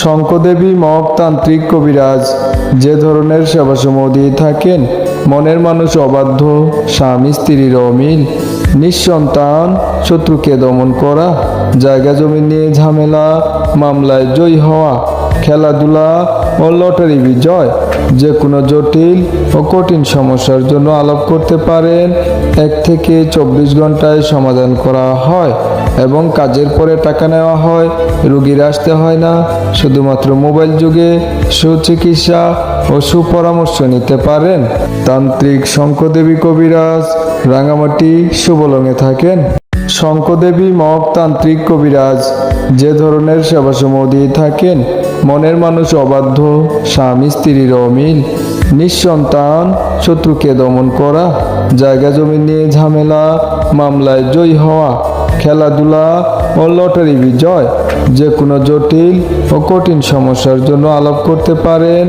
শঙ্কদেবী মহতান্ত্রিক কবিরাজ, যে ধরনের সেবাসমূহ দিয়ে থাকেন, মনের মানুষ অবাধ্য, স্বামী স্ত্রীর অমিল নিঃসন্তান, শত্রুকে দমন করা, জায়গা জমি নিয়ে ঝামেলা, মামলায় জয়ী হওয়া খেলাধুলা ও লটারি বিজয় যে কোনো জটিল ও কঠিন সমস্যার জন্য আলাপ করতে পারেন। এক থেকে চব্বিশ ঘন্টায় সমাধান করা হয় এবং কাজের পরে টাকা নেওয়া হয়। রুগীর আসতে হয় না, শুধুমাত্র মোবাইল যুগে সুচিকিৎসা ও সুপরামর্শ নিতে পারেন। তান্ত্রিক শঙ্কদেবী কবিরাজ, রাঙামাটি সুবলঙে থাকেন। শঙ্কদেবী মগ তান্ত্রিক কবিরাজ, যে ধরনের সেবাসমূহ দিয়ে থাকেন, মনের মানুষ অবাধ্য, স্বামী স্ত্রীর অমিল নিঃসন্তান শত্রুকে দমন করা, জায়গা জমি নিয়ে ঝামেলা, মামলায় জয়ী হওয়া, খেলাধুলা ও লটারি বিজয়, যে কোনো জটিল ও কঠিন সমস্যার জন্য আলাপ করতে পারেন,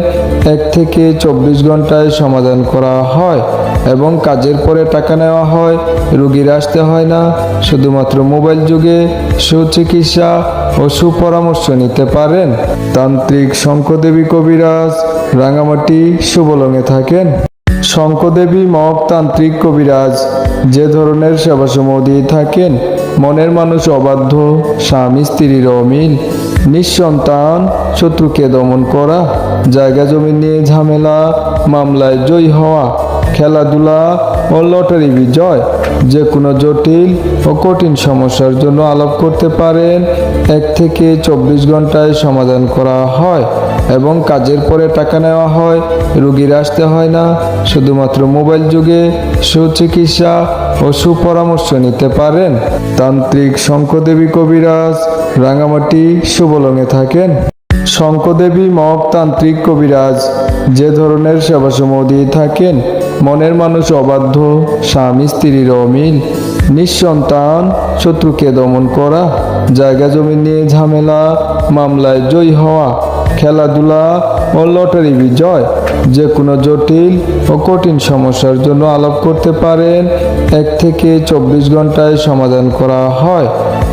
এক থেকে চব্বিশ ঘন্টায় সমাধান করা হয়। এবং কাজের পরে টাকা নেওয়া হয়, রুগীর আসতে হয় না। শুধুমাত্র মোবাইল যুগে সুচিকিৎসা ও সুপরামর্শ নিতে পারেন। তান্ত্রিক শঙ্কদেবী কবিরাজ রাঙামাটি সুবলঙে থাকেন। শঙ্কদেবী মগ তান্ত্রিক কবিরাজ যে ধরনের সেবাসমূহ দিয়ে থাকেন, মনের মানুষ অবাধ্য, স্বামী স্ত্রীর অমিল, নিঃসন্তান, শত্রুকে দমন করা, জায়গা জমি নিয়ে ঝামেলা, মামলায় জয়ী হওয়া খেলাধুলা ও লটারি বিজয় যে কোনো জটিল ও কঠিন সমস্যার জন্য আলাপ করতে পারেন। এক থেকে চব্বিশ ঘন্টায় সমাধান করা হয় এবং কাজের পরে টাকা নেওয়া হয়। রুগীর আসতে হয় না, শুধুমাত্র মোবাইল যুগে সুচিকিৎসা ও সুপরামর্শ নিতে পারেন। তান্ত্রিক শঙ্কদেবী কবিরাজ রাঙামাটি সুবলঙে থাকেন। শঙ্কদেবী মগ তান্ত্রিক কবিরাজ যে ধরনের সেবাসমূহ দিয়ে থাকেন মনের মানুষ অবাধ্য, স্বামী স্ত্রীর অমিল, নিঃসন্তান, শত্রুকে দমন করা, জায়গা জমি নিয়ে ঝামেলা, মামলায় জয়ী হওয়া, খেলাধুলা ও লটারি বিজয় যে কোনো জটিল ও কঠিন সমস্যার জন্য আলাপ করতে পারেন, এক থেকে চব্বিশ ঘন্টায় সমাধান করা হয়।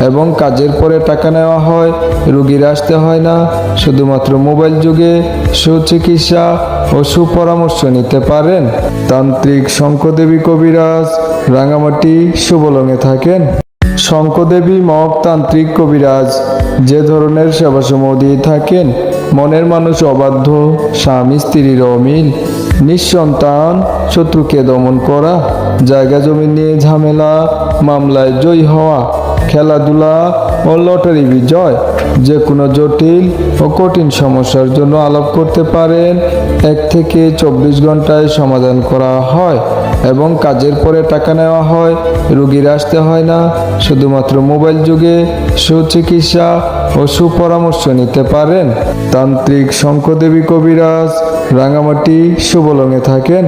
এবং কাজের পরে টাকা নেওয়া হয়, রুগীর আসতে হয় না। শুধুমাত্র মোবাইল যুগে সুচিকিৎসা ও সুপরামর্শ নিতে পারেন। তান্ত্রিক শঙ্কদেবী কবিরাজ রাঙামাটি সুবলঙে থাকেন। শঙ্কদেবী মগ তান্ত্রিক কবিরাজ যে ধরনের সেবাসমূহ দিয়ে থাকেন, মনের মানুষ অবাধ্য, স্বামী স্ত্রীর অমিল, নিঃসন্তান, শত্রুকে দমন করা, জায়গা জমি নিয়ে ঝামেলা, মামলায় জয়ী হওয়া খেলাধুলা ও লটারি বিজয় যে কোনো জটিল ও কঠিন সমস্যার জন্য আলাপ করতে পারেন। এক থেকে চব্বিশ ঘন্টায় সমাধান করা হয় এবং কাজের পরে টাকা নেওয়া হয়। রুগীর আসতে হয় না। শুধুমাত্র মোবাইল যুগে সুচিকিৎসা ও সুপরামর্শ নিতে পারেন। তান্ত্রিক শঙ্কদেবী কবিরাজ, রাঙামাটি সুবলঙে থাকেন।